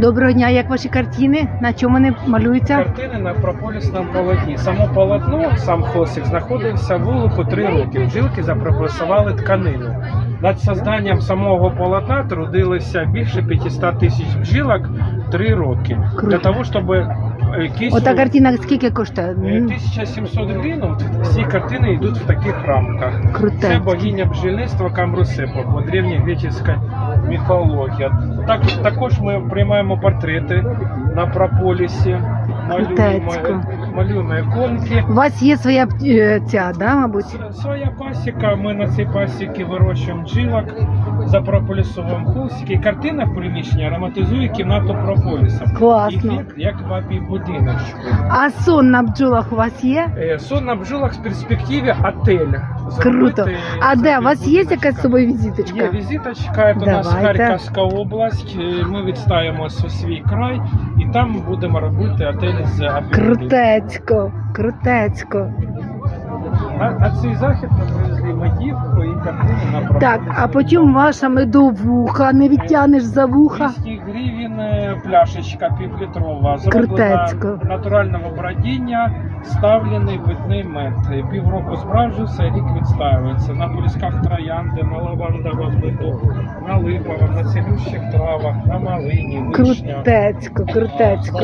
Доброго дня, як ваші картини? На чому вони малюються? Картини на прополісному полотні. Само полотно, сам хосик знаходився в вулику три роки. Бджілки запрописували тканину. Над созданням самого полотна трудилися більше 500 тисяч бджілок три роки. Круто. Для того, щоб кисню... Ота картина скільки коштує? Е, М, 1700 гривень, от всі картини йдуть в таких рамках. Це Круте. богиня бджільництва Камрусепа по древньогречеській міфології. Так, також ми приймаємо портрети на прополісі, малюємо, малюємо іконки. У вас є своя е, ця, да, мабуть? Своя пасіка, ми на цій пасіці вирощуємо бджілок за прополісовим холстики. Картина в приміщенні ароматизує кімнату прополісом. Класно. Ефект як бабій будиночку. А сон на бджолах у вас є? Е, Сон на бджолах в перспективі отель. Круто. А де? У вас є якась з собою візиточка? Є візиточка, це у нас. Харківська область. Е, Ми відстаємо свій край там будемо робити отель з апельсинів. Крутецько, крутецько. На, на цей захід ми привезли медівку Так, а потім ваша медовуха, не відтянеш за вуха. 200 гривень е, пляшечка півлітрова. Зроблена Крутецько. натурального бродіння, ставлений питний мед. Півроку збражується, рік відстаюється. На полісках троянди, на лавандовому меду, на липовому, на цілющих травах, на малині, вишня. Крутецько, крутецько.